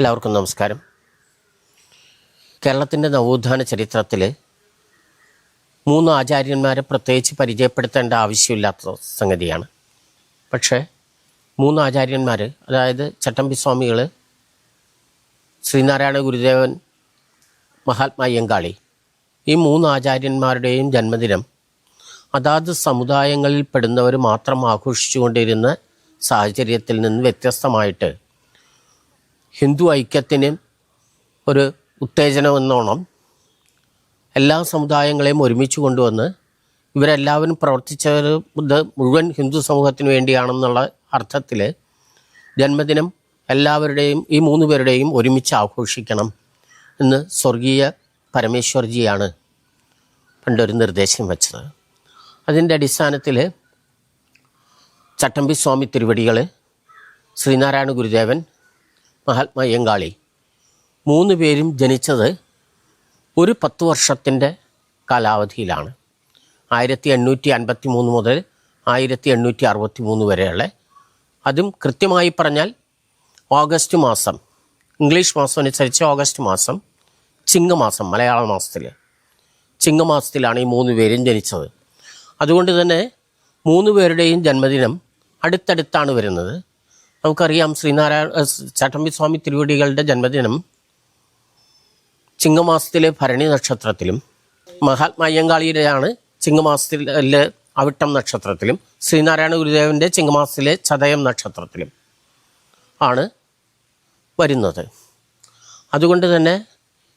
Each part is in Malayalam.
എല്ലാവർക്കും നമസ്കാരം. കേരളത്തിന്റെ നവോത്ഥാന ചരിത്രത്തിൽ മൂന്ന് ആചാര്യന്മാരെ പ്രത്യേകിച്ച് പരിചയപ്പെടുത്തേണ്ട ആവശ്യമില്ലാത്ത സംഗതിയാണ്. പക്ഷേ മൂന്ന് ആചാര്യന്മാർ അതായത് ചട്ടമ്പി സ്വാമികൾ ശ്രീനാരായണ ഗുരുദേവൻ മഹാത്മാ അയ്യങ്കാളി ഈ മൂന്ന് ആചാര്യന്മാരുടെയും ജന്മദിനം അതാത് സമുദായങ്ങളിൽ പെടുന്നവർ മാത്രം ആഘോഷിച്ചുകൊണ്ടിരുന്ന സാഹചര്യത്തിൽ നിന്ന് വ്യത്യസ്തമായിട്ട് ഹിന്ദു ഐക്യത്തിന് ഒരു ഉത്തേജനമെന്നോണം എല്ലാ സമുദായങ്ങളെയും ഒരുമിച്ച് കൊണ്ടുവന്ന് ഇവരെല്ലാവരും പ്രവർത്തിച്ചത് മുഴുവൻ ഹിന്ദു സമൂഹത്തിന് വേണ്ടിയാണെന്നുള്ള അർത്ഥത്തിൽ ജന്മദിനം എല്ലാവരുടെയും ഈ മൂന്ന് പേരുടെയും ഒരുമിച്ച് ആഘോഷിക്കണം എന്ന് സ്വർഗീയ പരമേശ്വർജിയാണ് പണ്ടൊരു നിർദ്ദേശം വെച്ചത്. അതിന്റെ അടിസ്ഥാനത്തിൽ ചട്ടമ്പി സ്വാമി തിരുവടികൾ ശ്രീനാരായണ ഗുരുദേവൻ മഹാത്മാ മൂന്ന് പേരും ജനിച്ചത് ഒരു പത്ത് വർഷത്തിന്റെ കാലാവധിയിലാണ്. ആയിരത്തി എണ്ണൂറ്റി അൻപത്തി മൂന്ന് മുതൽ ആയിരത്തി എണ്ണൂറ്റി അറുപത്തി മൂന്ന് വരെയുള്ള. അതും കൃത്യമായി പറഞ്ഞാൽ ഓഗസ്റ്റ് മാസം ഇംഗ്ലീഷ് മാസം അനുസരിച്ച് ഓഗസ്റ്റ് മാസം ചിങ്ങമാസം മലയാള മാസത്തിൽ. ചിങ്ങമാസത്തിലാണ് ഈ മൂന്ന് പേരും ജനിച്ചത്. അതുകൊണ്ട് തന്നെ മൂന്ന് പേരുടെയും ജന്മദിനം അടുത്തടുത്താണ് വരുന്നത്. നമുക്കറിയാം ശ്രീനാരായണ ചട്ടമ്പിസ്വാമി ചട്ടമ്പി സ്വാമി തിരുവടികളുടെ ജന്മദിനം ചിങ്ങമാസത്തിലെ ഭരണി നക്ഷത്രത്തിലും മഹാത്മാ അയ്യങ്കാളിയുടെയാണ് ചിങ്ങമാസത്തിലെ അവിട്ടം നക്ഷത്രത്തിലും ശ്രീനാരായണ ഗുരുദേവന്റെ ചിങ്ങമാസത്തിലെ ചതയം നക്ഷത്രത്തിലും ആണ് വരുന്നത്. അതുകൊണ്ട് തന്നെ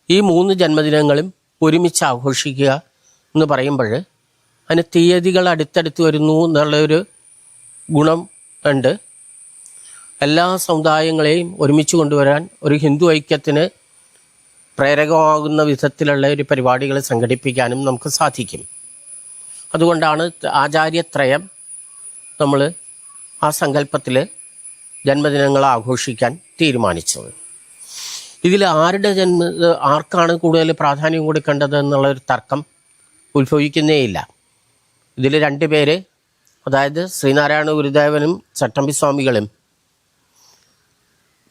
ഈ മൂന്ന് ജന്മദിനങ്ങളും ഒരുമിച്ച് ആഘോഷിക്കുക എന്ന് പറയുമ്പോൾ അതിന് തീയതികൾ അടുത്തടുത്ത് വരുന്നു എന്നുള്ളൊരു ഗുണം ഉണ്ട്. എല്ലാ സമുദായങ്ങളെയും ഒരുമിച്ച് കൊണ്ടുവരാൻ ഒരു ഹിന്ദു ഐക്യത്തിന് പ്രേരകമാകുന്ന വിധത്തിലുള്ള ഒരു പരിപാടികൾ സംഘടിപ്പിക്കാനും നമുക്ക് സാധിക്കും. അതുകൊണ്ടാണ് ആചാര്യത്രയം നമ്മൾ ആ സങ്കല്പത്തിൽ ജന്മദിനങ്ങൾ ആഘോഷിക്കാൻ തീരുമാനിച്ചത്. ഇതിൽ ആരുടെ ജന്മ ആർക്കാണ് കൂടുതൽ പ്രാധാന്യം കൊടുക്കേണ്ടത് എന്നുള്ളൊരു തർക്കം ഉത്ഭവിക്കുന്നേയില്ല. ഇതിൽ രണ്ട് പേര് അതായത് ശ്രീനാരായണ ഗുരുദേവനും ചട്ടമ്പി സ്വാമികളും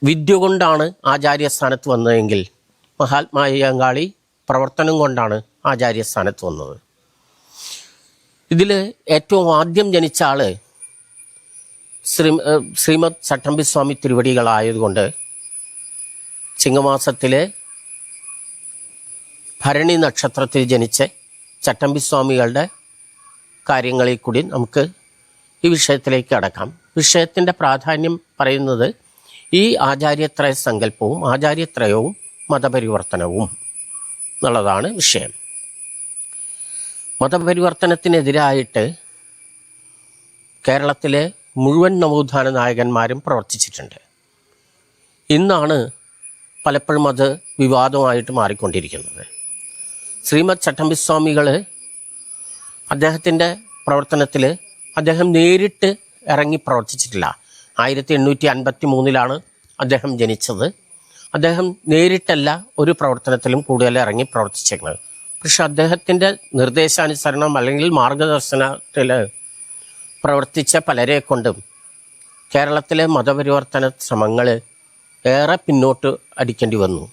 വിദ്യ കൊണ്ടാണ് ആചാര്യസ്ഥാനത്ത് വന്നതെങ്കിൽ മഹാത്മാ അയ്യങ്കാളി പ്രവർത്തനം കൊണ്ടാണ് ആചാര്യസ്ഥാനത്ത് വന്നത്. ഇതിൽ ഏറ്റവും ആദ്യം ജനിച്ച ആൾ ശ്രീ ശ്രീമദ് ചട്ടമ്പിസ്വാമി തിരുവടികളായതുകൊണ്ട് ചിങ്ങമാസത്തിലെ ഭരണി നക്ഷത്രത്തിൽ ജനിച്ച ചട്ടമ്പി സ്വാമികളുടെ കാര്യങ്ങളിൽ കൂടി നമുക്ക് ഈ വിഷയത്തിലേക്ക് അടക്കാം വിഷയത്തിന്റെ പ്രാധാന്യം പറയുന്നത് ഈ ആചാര്യത്രയ സങ്കല്പവും ആചാര്യത്രയവും മതപരിവർത്തനവും എന്നുള്ളതാണ് വിഷയം. മതപരിവർത്തനത്തിനെതിരായിട്ട് കേരളത്തിലെ മുഴുവൻ നവോത്ഥാന നായകന്മാരും പ്രവർത്തിച്ചിട്ടുണ്ട്. ഇന്നാണ് പലപ്പോഴും അത് വിവാദമായിട്ട് മാറിക്കൊണ്ടിരിക്കുന്നത്. ശ്രീമദ് ചട്ടമ്പിസ്വാമികൾ അദ്ദേഹത്തിന്റെ പ്രവർത്തനത്തിൽ അദ്ദേഹം നേരിട്ട് ഇറങ്ങി പ്രവർത്തിച്ചിട്ടില്ല. ആയിരത്തി എണ്ണൂറ്റി അൻപത്തി മൂന്നിലാണ് അദ്ദേഹം ജനിച്ചത്. അദ്ദേഹം നേരിട്ടല്ല ഒരു പ്രവർത്തനത്തിലും കൂടുതൽ ഇറങ്ങി പ്രവർത്തിച്ചിരുന്നത്. പക്ഷെ അദ്ദേഹത്തിന്റെ നിർദ്ദേശാനുസരണം അല്ലെങ്കിൽ മാർഗദർശനത്തിൽ പ്രവർത്തിച്ച പലരെ കൊണ്ടും കേരളത്തിലെ മതപരിവർത്തന ശ്രമങ്ങൾ ഏറെ പിന്നോട്ട് അടിക്കേണ്ടി വന്നു.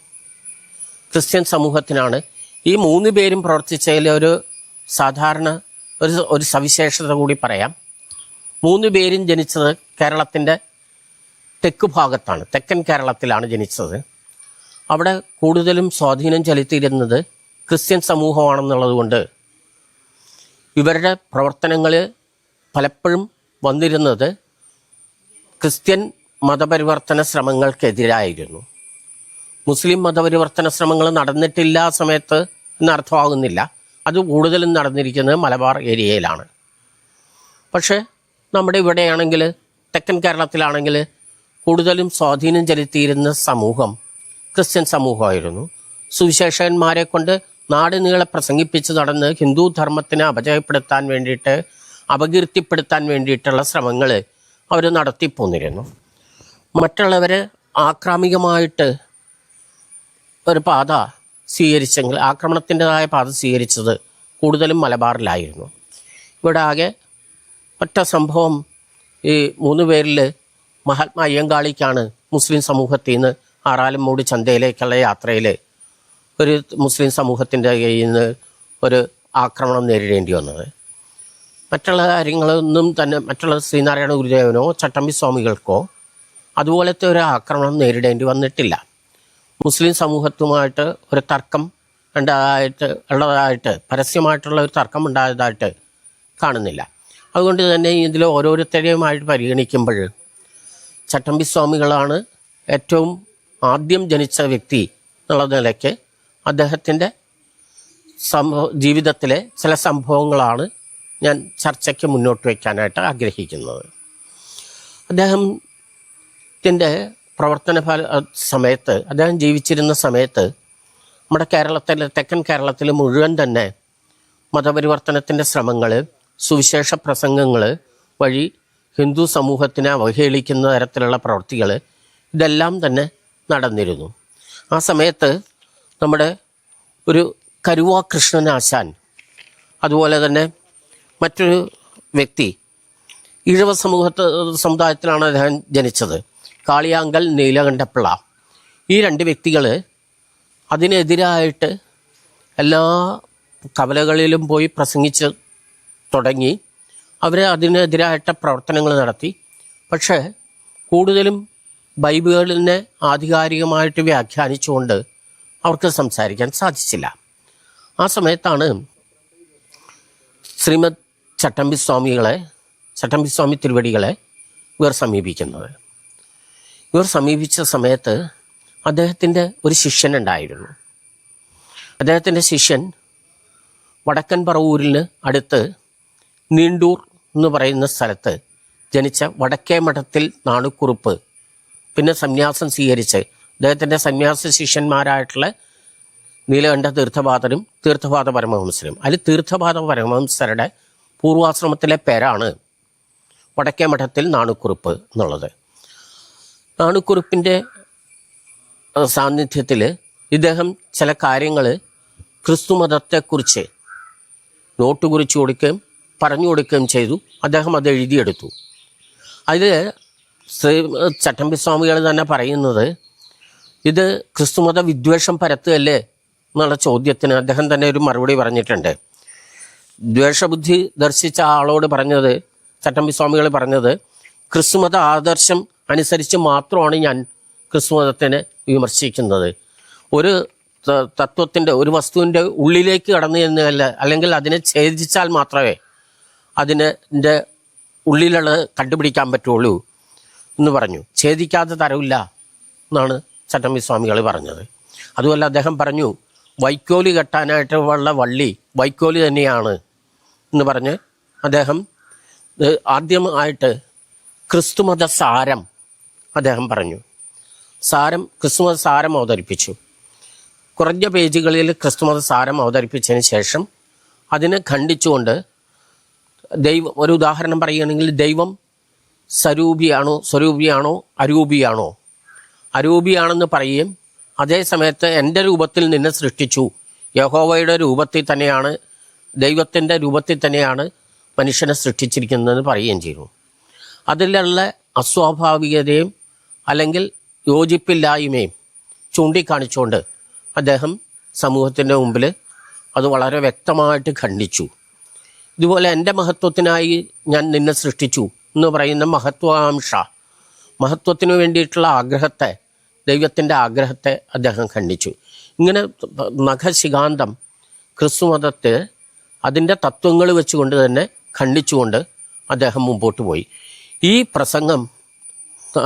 ക്രിസ്ത്യൻ സമൂഹത്തിനാണ് ഈ മൂന്ന് പേരും പ്രവർത്തിച്ചതിൽ ഒരു സാധാരണ ഒരു ഒരു സവിശേഷത കൂടി പറയാം. മൂന്ന് പേരും ജനിച്ചത് കേരളത്തിന്റെ തെക്ക് ഭാഗത്താണ് തെക്കൻ കേരളത്തിലാണ് ജനിച്ചത്. അവിടെ കൂടുതലും സ്വാധീനം ചെലുത്തിയിരുന്നത് ക്രിസ്ത്യൻ സമൂഹമാണെന്നുള്ളത് കൊണ്ട് ഇവരുടെ പ്രവർത്തനങ്ങൾ പലപ്പോഴും വന്നിരുന്നത് ക്രിസ്ത്യൻ മതപരിവർത്തന ശ്രമങ്ങൾക്കെതിരായിരുന്നു. മുസ്ലിം മതപരിവർത്തന ശ്രമങ്ങൾ നടന്നിട്ടില്ല സമയത്ത് എന്നർത്ഥമാകുന്നില്ല. അത് കൂടുതലും നടന്നിരിക്കുന്നത് മലബാർ ഏരിയയിലാണ്. പക്ഷേ നമ്മുടെ ഇവിടെയാണെങ്കിൽ തെക്കൻ കേരളത്തിലാണെങ്കിൽ കൂടുതലും സ്വാധീനം ചെലുത്തിയിരുന്ന സമൂഹം ക്രിസ്ത്യൻ സമൂഹമായിരുന്നു. സുവിശേഷകന്മാരെ കൊണ്ട് നാട് നീളെ പ്രസംഗിപ്പിച്ച് നടന്ന് ഹിന്ദു ധർമ്മത്തിനെ അപജയപ്പെടുത്താൻ വേണ്ടിയിട്ട് അപകീർത്തിപ്പെടുത്താൻ വേണ്ടിയിട്ടുള്ള ശ്രമങ്ങൾ അവർ നടത്തിപ്പോന്നിരുന്നു. മറ്റുള്ളവർ ആക്രമികമായിട്ട് ഒരു പാത സ്വീകരിച്ചെങ്കിൽ ആക്രമണത്തിന്റെതായ പാത സ്വീകരിച്ചത് കൂടുതലും മലബാറിലായിരുന്നു. ഇവിടെ ആകെ ഒറ്റ സംഭവം ഈ മൂന്ന് പേരിൽ മഹാത്മാ അയ്യങ്കാളിക്കാണ് മുസ്ലിം സമൂഹത്തിൽ നിന്ന് ആറാലുംമൂടി ചന്തയിലേക്കുള്ള യാത്രയിൽ ഒരു മുസ്ലിം സമൂഹത്തിന്റെ കയ്യിൽ നിന്ന് ഒരു ആക്രമണം നേരിടേണ്ടി വന്നത്. മറ്റുള്ള കാര്യങ്ങളൊന്നും തന്നെ മറ്റുള്ള ശ്രീനാരായണ ഗുരുദേവനോ ചട്ടമ്പി സ്വാമികൾക്കോ അതുപോലത്തെ ഒരു ആക്രമണം നേരിടേണ്ടി വന്നിട്ടില്ല. മുസ്ലിം സമൂഹത്തുമായിട്ട് ഒരു തർക്കം ഉണ്ടായിട്ട് ഉള്ളതായിട്ട് പരസ്യമായിട്ടുള്ള ഒരു തർക്കം ഉണ്ടായതായിട്ട് കാണുന്നില്ല. അതുകൊണ്ട് തന്നെ ഇതിൽ ഓരോരുത്തരെയുമായിട്ട് പരിഗണിക്കുമ്പോൾ ചട്ടമ്പി സ്വാമികളാണ് ഏറ്റവും ആദ്യം ജനിച്ച വ്യക്തി എന്നുള്ള നിലയ്ക്ക് അദ്ദേഹത്തിന്റെ സംഭവ ജീവിതത്തിലെ ചില സംഭവങ്ങളാണ് ഞാൻ ചർച്ചയ്ക്ക് മുന്നോട്ട് വയ്ക്കാനായിട്ട് ആഗ്രഹിക്കുന്നത്. അദ്ദേഹത്തിന്റെ പ്രവർത്തന ഫല സമയത്ത് അദ്ദേഹം ജീവിച്ചിരുന്ന സമയത്ത് നമ്മുടെ കേരളത്തിലെ തെക്കൻ കേരളത്തിൽ മുഴുവൻ തന്നെ മതപരിവർത്തനത്തിന്റെ ശ്രമങ്ങൾ സുവിശേഷ പ്രസംഗങ്ങൾ വഴി ഹിന്ദു സമൂഹത്തിനെ അവഹേളിക്കുന്ന തരത്തിലുള്ള പ്രവൃത്തികൾ ഇതെല്ലാം തന്നെ നടന്നിരുന്നു. ആ സമയത്ത് നമ്മുടെ ഒരു കരുവാ കൃഷ്ണനാശാൻ അതുപോലെ തന്നെ മറ്റൊരു വ്യക്തി ഈഴവ സമൂഹത്ത് സമുദായത്തിലാണ് അദ്ദേഹം ജനിച്ചത് കാളിയാങ്കൽ നീലകണ്ഠപ്പിള്ള. ഈ രണ്ട് വ്യക്തികൾ അതിനെതിരായിട്ട് എല്ലാ കവലകളിലും പോയി പ്രസംഗിച്ച് തുടങ്ങി. അവർ അതിനെതിരായിട്ട് പ്രവർത്തനങ്ങൾ നടത്തി. പക്ഷേ കൂടുതലും ബൈബിളിനെ ആധികാരികമായിട്ട് വ്യാഖ്യാനിച്ചുകൊണ്ട് അവർക്ക് സംസാരിക്കാൻ സാധിച്ചില്ല. ആ സമയത്താണ് ശ്രീമദ് ചട്ടമ്പി സ്വാമികളെ ചട്ടമ്പി സ്വാമി തിരുവടികളെ ഇവർ സമീപിക്കുന്നത്. ഇവർ സമീപിച്ച സമയത്ത് അദ്ദേഹത്തിന്റെ ഒരു ശിഷ്യൻ ശിഷ്യനുണ്ടായിരുന്നു അദ്ദേഹത്തിന്റെ ശിഷ്യൻ വടക്കൻ പറവൂരിന് അടുത്ത് നീണ്ടൂർ എന്ന് പറയുന്ന സ്ഥലത്ത് ജനിച്ച വടക്കേ മഠത്തിൽ നാണുക്കുറുപ്പ് പിന്നെ സന്യാസം സ്വീകരിച്ച് അദ്ദേഹത്തിന്റെ സന്യാസ ശിഷ്യന്മാരായിട്ടുള്ള നീലകണ്ഠ തീർത്ഥപാതനും തീർത്ഥപാത പരമഹംസരും. അതിൽ തീർത്ഥപാത പരമഹംസരുടെ പൂർവാശ്രമത്തിലെ പേരാണ് വടക്കേ മഠത്തിൽ നാണുക്കുറുപ്പ് എന്നുള്ളത്. നാണുക്കുറുപ്പിന്റെ സാന്നിധ്യത്തിൽ ഇദ്ദേഹം ചില കാര്യങ്ങൾ ക്രിസ്തുമതത്തെക്കുറിച്ച് നോട്ട് കുറിച്ചു കൊടുക്കുകയും പറഞ്ഞു കൊടുക്കുകയും ചെയ്തു. അദ്ദേഹം അത് എഴുതിയെടുത്തു. അതിൽ ശ്രീ ചട്ടമ്പി സ്വാമികൾ തന്നെ പറയുന്നത് ഇത് ക്രിസ്തുമത വിദ്വേഷം പരത്തുകയല്ലേ എന്നുള്ള ചോദ്യത്തിന് അദ്ദേഹം തന്നെ ഒരു മറുപടി പറഞ്ഞിട്ടുണ്ട്. ദ്വേഷബുദ്ധി ദർശിച്ച ആളോട് പറഞ്ഞത് ചട്ടമ്പി സ്വാമികൾ പറഞ്ഞത് ക്രിസ്തുമത ആദർശം അനുസരിച്ച് മാത്രമാണ് ഞാൻ ക്രിസ്തുമതത്തിനെ വിമർശിക്കുന്നത്. ഒരു തത്വത്തിന്റെ ഒരു വസ്തുവിന്റെ ഉള്ളിലേക്ക് കടന്നു ചെന്നല്ല അല്ലെങ്കിൽ അതിനെ ഛേദിച്ചാൽ മാത്രമേ അതിന്റെ ഉള്ളിലുള്ളത് കണ്ടുപിടിക്കാൻ പറ്റുള്ളൂ എന്ന് പറഞ്ഞു. ഛേദിക്കാതെ തരവില്ല എന്നാണ് ചട്ടമ്പി സ്വാമികൾ പറഞ്ഞത്. അതുപോലെ അദ്ദേഹം പറഞ്ഞു വൈക്കോൽ കെട്ടാനായിട്ട് ഉള്ള വള്ളി വൈക്കോൽ തന്നെയാണ് എന്ന് പറഞ്ഞ് അദ്ദേഹം ആദ്യമായിട്ട് ക്രിസ്തുമത സാരം അദ്ദേഹം പറഞ്ഞു. സാരം ക്രിസ്തുമത സാരം അവതരിപ്പിച്ചു. കുറഞ്ഞ പേജുകളിൽ ക്രിസ്തുമത സാരം അവതരിപ്പിച്ചതിന് ശേഷം അതിനെ ഖണ്ഡിച്ചുകൊണ്ട് ദൈവം ഒരു ഉദാഹരണം പറയുകയാണെങ്കിൽ ദൈവം സ്വരൂപിയാണോ സ്വരൂപിയാണോ അരൂപിയാണോ? അരൂപിയാണെന്ന് പറയുകയും അതേ സമയത്ത് എന്റെ രൂപത്തിൽ നിന്നെ സൃഷ്ടിച്ചു. യഹോവയുടെ രൂപത്തിൽ തന്നെയാണ് ദൈവത്തിന്റെ രൂപത്തിൽ തന്നെയാണ് മനുഷ്യനെ സൃഷ്ടിച്ചിരിക്കുന്നതെന്ന് പറയുകയും ചെയ്തു. അതിലുള്ള അസ്വാഭാവികതയും അല്ലെങ്കിൽ യോജിപ്പില്ലായ്മയും ചൂണ്ടിക്കാണിച്ചുകൊണ്ട് അദ്ദേഹം സമൂഹത്തിന്റെ മുമ്പിൽ അത് വളരെ വ്യക്തമായിട്ട് ഖണ്ഡിച്ചു. ഇതുപോലെ എന്റെ മഹത്വത്തിനായി ഞാൻ നിന്നെ സൃഷ്ടിച്ചു എന്ന് പറയുന്ന മഹത്വാംശ. മഹത്വത്തിന് വേണ്ടിയിട്ടുള്ള ആഗ്രഹത്തെ ദൈവത്തിന്റെ ആഗ്രഹത്തെ അദ്ദേഹം ഖണ്ഡിച്ചു. ഇങ്ങനെ നഖശികാന്തം ക്രിസ്തുമതത്തെ അതിന്റെ തത്വങ്ങൾ വെച്ചുകൊണ്ട് തന്നെ ഖണ്ഡിച്ചുകൊണ്ട് അദ്ദേഹം മുമ്പോട്ട് പോയി. ഈ പ്രസംഗം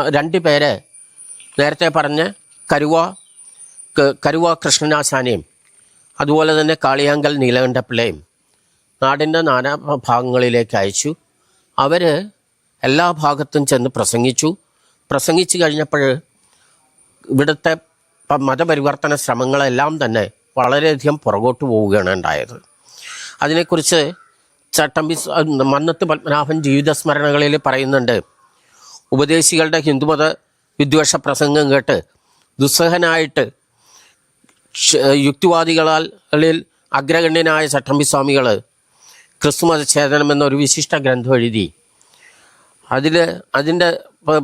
രണ്ട് പേരെ നേരത്തെ പറഞ്ഞ കരുവ കരുവ കൃഷ്ണനാശാനയും അതുപോലെ തന്നെ കാളിയാങ്കൽ നീലകണ്ഠപ്പിള്ളയും നാടിന്റെ നാനാ ഭാഗങ്ങളിലേക്ക് അയച്ചു. അവർ എല്ലാ ഭാഗത്തും ചെന്ന് പ്രസംഗിച്ചു. പ്രസംഗിച്ചു കഴിഞ്ഞപ്പോൾ ഇവിടുത്തെ മതപരിവർത്തന ശ്രമങ്ങളെല്ലാം തന്നെ വളരെയധികം പുറകോട്ട് പോവുകയാണ് ഉണ്ടായത്. അതിനെക്കുറിച്ച് ചട്ടമ്പി മന്നത്ത് പത്മനാഭൻ ജീവിത സ്മരണകളിൽ പറയുന്നുണ്ട്. ഉപദേശികളുടെ ഹിന്ദുമത വിദ്വേഷ പ്രസംഗം കേട്ട് ദുസ്സഹനായിട്ട് യുക്തിവാദികളിൽ യുക്തിവാദികളാൽ ളിൽ അഗ്രഗണ്യനായ ചട്ടമ്പി സ്വാമികൾ ക്രിസ്തുമത ഛേദനം എന്നൊരു വിശിഷ്ട ഗ്രന്ഥം എഴുതി. അതിൽ അതിന്റെ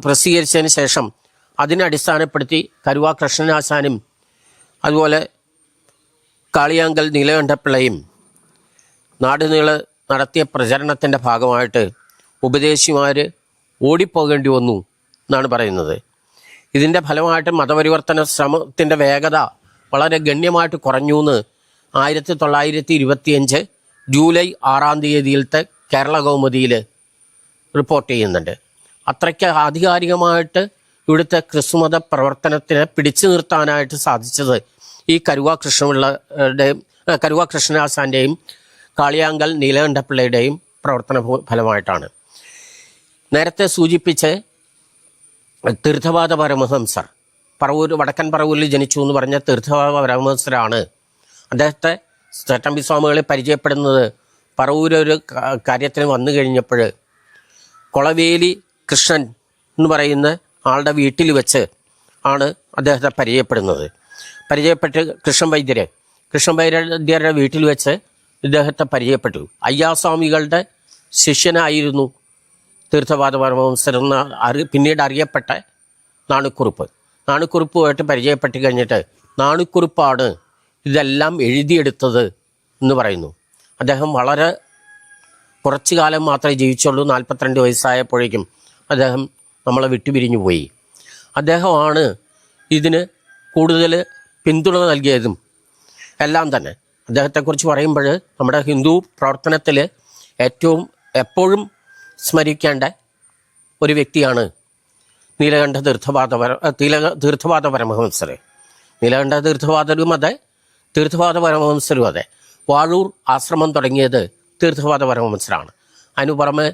പ്രസിദ്ധീകരിച്ചതിന് ശേഷം അതിനെ അടിസ്ഥാനപ്പെടുത്തി കരുവാ കൃഷ്ണനാശാനും അതുപോലെ കാളിയാങ്കൽ നീലകണ്ഠപ്പിള്ളയും നാടുനീൾ നടത്തിയ പ്രചരണത്തിന്റെ ഭാഗമായിട്ട് ഉപദേശിമാർ ഓടിപ്പോകേണ്ടി വന്നു എന്നാണ് പറയുന്നത്. ഇതിന്റെ ഫലമായിട്ട് മതപരിവർത്തന ശ്രമത്തിന്റെ വേഗത വളരെ ഗണ്യമായിട്ട് കുറഞ്ഞു എന്ന് ആയിരത്തി തൊള്ളായിരത്തി ഇരുപത്തിയഞ്ച് ജൂലൈ ആറാം തീയതിയിലത്തെ കേരള കൗമുദിയിൽ റിപ്പോർട്ട് ചെയ്യുന്നുണ്ട്. അത്രയ്ക്ക് ആധികാരികമായിട്ട് ഇവിടുത്തെ ക്രിസ്തുമത പ്രവർത്തനത്തിനെ പിടിച്ചു നിർത്താനായിട്ട് സാധിച്ചത് ഈ കരുവാ കൃഷ്ണപിള്ളയുടെയും കരുവാ കൃഷ്ണദാസാന്റെയും കാളിയാങ്കൽ നീലകണ്ഠപിള്ളയുടെയും പ്രവർത്തന ഫലമായിട്ടാണ്. നേരത്തെ സൂചിപ്പിച്ച് തീർത്ഥവാദ പരമഹംസർ പറവൂർ വടക്കൻ പറവൂരിൽ ജനിച്ചു എന്ന് പറഞ്ഞ തീർത്ഥവാദ പരമഹംസരാണ്. അദ്ദേഹത്തെ ചട്ടമ്പി സ്വാമികളെ പരിചയപ്പെടുന്നത് പറവൂരൊരു കാര്യത്തിന് വന്നു കഴിഞ്ഞപ്പോൾ കൊളവേലി കൃഷ്ണൻ എന്ന് പറയുന്ന ആളുടെ വീട്ടിൽ വെച്ച് ആണ് അദ്ദേഹത്തെ പരിചയപ്പെടുന്നത്. പരിചയപ്പെട്ട് കൃഷ്ണൻ വൈദ്യരെ കൃഷ്ണൻ വൈദ്യരുടെ വീട്ടിൽ വെച്ച് ഇദ്ദേഹത്തെ പരിചയപ്പെട്ടു. അയ്യാസ്വാമികളുടെ ശിഷ്യനായിരുന്നു തീർത്ഥവാദ പരമഹംസർ എന്ന അറി പിന്നീട് അറിയപ്പെട്ട നാണുക്കുറുപ്പ്. നാണുക്കുറുപ്പുമായിട്ട് പരിചയപ്പെട്ട് കഴിഞ്ഞിട്ട് നാണുക്കുറുപ്പാണ് ഇതെല്ലാം എഴുതിയെടുത്തത് എന്ന് പറയുന്നു. അദ്ദേഹം വളരെ കുറച്ചു കാലം മാത്രമേ ജീവിച്ചുള്ളൂ. നാൽപ്പത്തിരണ്ട് വയസ്സായപ്പോഴേക്കും അദ്ദേഹം നമ്മളെ വിട്ടുപിരിഞ്ഞു പോയി. അദ്ദേഹമാണ് ഇതിന് കൂടുതൽ പിന്തുണ നൽകിയതും എല്ലാം തന്നെ. അദ്ദേഹത്തെക്കുറിച്ച് പറയുമ്പോൾ നമ്മുടെ ഹിന്ദു പ്രവർത്തനത്തിൽ ഏറ്റവും എപ്പോഴും സ്മരിക്കേണ്ട ഒരു വ്യക്തിയാണ് നീലകണ്ഠ തീർത്ഥപാദ പര തീല തീർത്ഥപാദ പരമഹംസർ. നീലകണ്ഠ തീർത്ഥപാദരും അതെ തീർത്ഥപാദ പരമഹംസരും അതെ. വാഴൂർ ആശ്രമം തുടങ്ങിയത് തീർത്ഥപാദ പരമഹംസരാണ്. അതിനു പുറമെ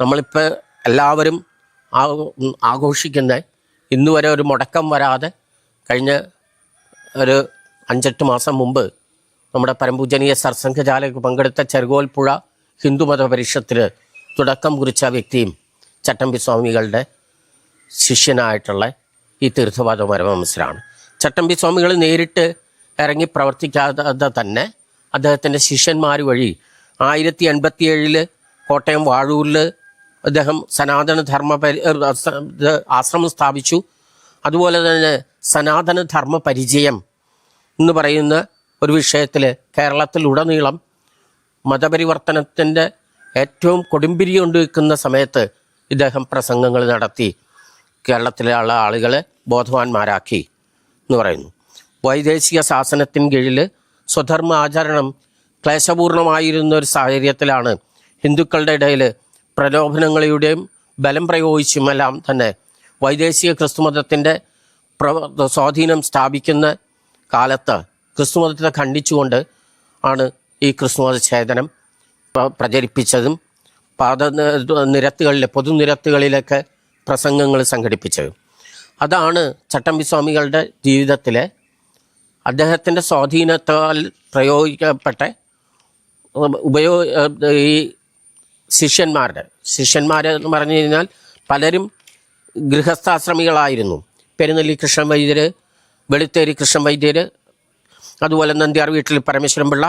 നമ്മളിപ്പോൾ എല്ലാവരും ആഘോഷിക്കുന്ന ഇന്ന് വരെ ഒരു മുടക്കം വരാതെ കഴിഞ്ഞ ഒരു അഞ്ചെട്ട് മാസം മുമ്പ് നമ്മുടെ പരമ്പൂജനീയ സർസംഘചാലക് പങ്കെടുത്ത ചെറുകോൽപ്പുഴ ഹിന്ദുമത പരിഷത്തിൽ തുടക്കം കുറിച്ച വ്യക്തിയും ചട്ടമ്പി സ്വാമികളുടെ ശിഷ്യനായിട്ടുള്ള ഈ തീർത്ഥപാദ പരമഹംസരാണ്. ചട്ടമ്പി സ്വാമികൾ നേരിട്ട് ഇറങ്ങി പ്രവർത്തിക്കാതെ തന്നെ അദ്ദേഹത്തിന്റെ ശിഷ്യന്മാർ വഴി ആയിരത്തി എൺപത്തി ഏഴിൽ കോട്ടയം വാഴൂരിൽ അദ്ദേഹം സനാതനധർമ്മ പരി ആശ്രമം സ്ഥാപിച്ചു. അതുപോലെ തന്നെ സനാതനധർമ്മ പരിചയം എന്ന് പറയുന്ന ഒരു വിഷയത്തിൽ കേരളത്തിലുടനീളം മതപരിവർത്തനത്തിന്റെ ഏറ്റവും കൊടുമ്പിരി കൊണ്ടിരിക്കുന്ന സമയത്ത് ഇദ്ദേഹം പ്രസംഗങ്ങൾ നടത്തി. കേരളത്തിലുള്ള ആളുകളെ ബോധവാന്മാരാക്കി എന്ന് പറയുന്നു. വൈദേശിക ശാസനത്തിന് കീഴിൽ സ്വധർമ്മ ആചരണം ക്ലേശപൂർണമായിരുന്ന ഒരു സാഹചര്യത്തിലാണ് ഹിന്ദുക്കളുടെ ഇടയിൽ പ്രലോഭനങ്ങളുടെയും ബലം പ്രയോഗിച്ചുമെല്ലാം തന്നെ വൈദേശിക ക്രിസ്തുമതത്തിന്റെ പ്ര സ്വാധീനം സ്ഥാപിക്കുന്ന കാലത്ത് ക്രിസ്തുമതത്തെ ഖണ്ഡിച്ചുകൊണ്ട് ആണ് ഈ ക്രിസ്തുമത ഛേദനം പ്രചരിപ്പിച്ചതും പാത നിരത്തുകളിലെ പൊതുനിരത്തുകളിലൊക്കെ പ്രസംഗങ്ങൾ സംഘടിപ്പിച്ചതും. അതാണ് ചട്ടമ്പിസ്വാമികളുടെ ജീവിതത്തിലെ അദ്ദേഹത്തിന്റെ സ്വാധീനത്താൽ പ്രയോഗിക്കപ്പെട്ട ഉപയോ ഈ ശിഷ്യന്മാരുടെ ശിഷ്യന്മാർ എന്ന് പറഞ്ഞു കഴിഞ്ഞാൽ പലരും ഗൃഹസ്ഥാശ്രമികളായിരുന്നു. പെരുന്നെല്ലി കൃഷ്ണൻ വൈദ്യർ വെളുത്തേരി കൃഷ്ണൻ വൈദ്യർ അതുപോലെ നന്ദിയാർ വീട്ടിൽ പരമേശ്വരൻ പിള്ള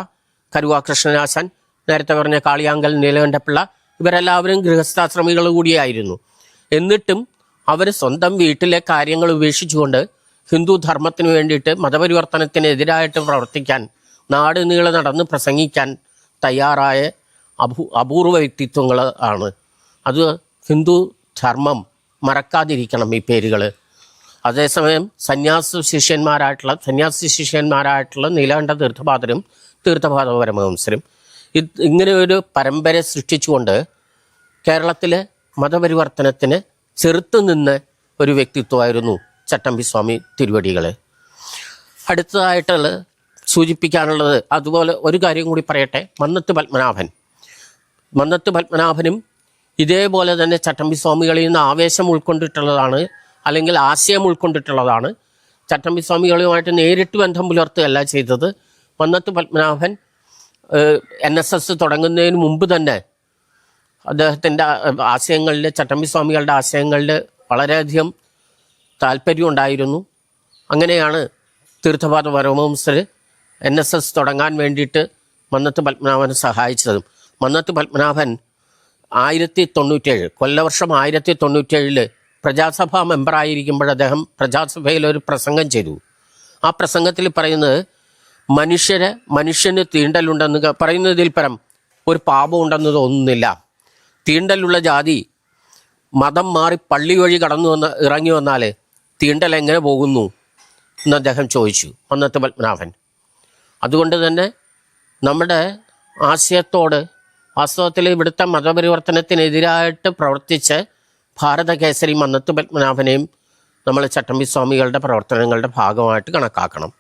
കരുവാ കൃഷ്ണനാശൻ നേരത്തെ പറഞ്ഞ കാളിയാങ്കൽ നീലകണ്ഠപിള്ള ഇവരെല്ലാവരും ഗൃഹസ്ഥാശ്രമികൾ കൂടിയായിരുന്നു. എന്നിട്ടും അവർ സ്വന്തം വീട്ടിലെ കാര്യങ്ങൾ ഉപേക്ഷിച്ചുകൊണ്ട് ഹിന്ദു ധർമ്മത്തിന് വേണ്ടിയിട്ട് മതപരിവർത്തനത്തിനെതിരായിട്ട് പ്രവർത്തിക്കാൻ നാട് നീളെ നടന്ന് പ്രസംഗിക്കാൻ തയ്യാറായ അപൂ അപൂർവ വ്യക്തിത്വങ്ങൾ ആണ്. അത് ഹിന്ദു ധർമ്മം മറക്കാതിരിക്കണം ഈ പേരുകൾ അതേസമയം സന്യാസ ശിഷ്യന്മാരായിട്ടുള്ള സന്യാസി ശിഷ്യന്മാരായിട്ടുള്ള നീലകണ്ഠ തീർത്ഥപാദരും തീർത്ഥപാദ പരമഹംസരും ഇത് ഇങ്ങനെ ഒരു പരമ്പര സൃഷ്ടിച്ചുകൊണ്ട് കേരളത്തിലെ മതപരിവർത്തനത്തിന് ചെറുത്തു നിന്ന് ഒരു വ്യക്തിത്വമായിരുന്നു ചട്ടമ്പി സ്വാമി തിരുവടികൾ അടുത്തതായിട്ടുള്ള സൂചിപ്പിക്കാനുള്ളത് അതുപോലെ ഒരു കാര്യം കൂടി പറയട്ടെ. മന്നത്ത് പത്മനാഭൻ. മന്നത്ത് പത്മനാഭനും ഇതേപോലെ തന്നെ ചട്ടമ്പി സ്വാമികളിൽ നിന്ന് ആവേശം ഉൾക്കൊണ്ടിട്ടുള്ളതാണ് അല്ലെങ്കിൽ ആശയം ഉൾക്കൊണ്ടിട്ടുള്ളതാണ്. ചട്ടമ്പി സ്വാമികളുമായിട്ട് നേരിട്ട് ബന്ധം പുലർത്തുകയല്ല ചെയ്തത്. Mannathu Padmanabhan N S S തുടങ്ങുന്നതിന് മുമ്പ് തന്നെ അദ്ദേഹത്തിന്റെ ആശയങ്ങളിൽ ചട്ടമ്പി സ്വാമികളുടെ ആശയങ്ങളിൽ വളരെയധികം താല്പര്യം ഉണ്ടായിരുന്നു. അങ്ങനെയാണ് Theerthapada Paramahamsar N S S തുടങ്ങാൻ വേണ്ടിയിട്ട് മന്നത്ത് പത്മനാഭനെ സഹായിച്ചതും. മന്നത്ത് പത്മനാഭൻ ആയിരത്തി തൊണ്ണൂറ്റേഴ് കൊല്ലവർഷം ആയിരത്തി തൊണ്ണൂറ്റേഴിൽ പ്രജാസഭാ മെമ്പറായിരിക്കുമ്പോൾ അദ്ദേഹം പ്രജാസഭയിൽ ഒരു പ്രസംഗം ചെയ്തു. ആ പ്രസംഗത്തിൽ പറയുന്നത് മനുഷ്യരെ മനുഷ്യന് തീണ്ടലുണ്ടെന്ന് പറയുന്നതിൽ പരം ഒരു പാപം ഉണ്ടെന്ന് തോന്നുന്നില്ല തീണ്ടലുള്ള ജാതി മതം മാറി പള്ളി വഴി കടന്നു വന്ന ഇറങ്ങി വന്നാൽ തീണ്ടൽ എങ്ങനെ പോകുന്നു? എന്ന് അദ്ദേഹം ചോദിച്ചു അന്നത്തെ പത്മനാഭൻ. അതുകൊണ്ട് തന്നെ നമ്മുടെ ആശയത്തോട് വാസ്തവത്തിൽ ഇവിടുത്തെ മതപരിവർത്തനത്തിനെതിരായിട്ട് പ്രവർത്തിച്ച് ഭാരതകേസരി മന്നത്ത് പത്മനാഭനെയും നമ്മൾ ചട്ടമ്പി സ്വാമികളുടെ പ്രവർത്തനങ്ങളുടെ ഭാഗമായിട്ട് കണക്കാക്കണം.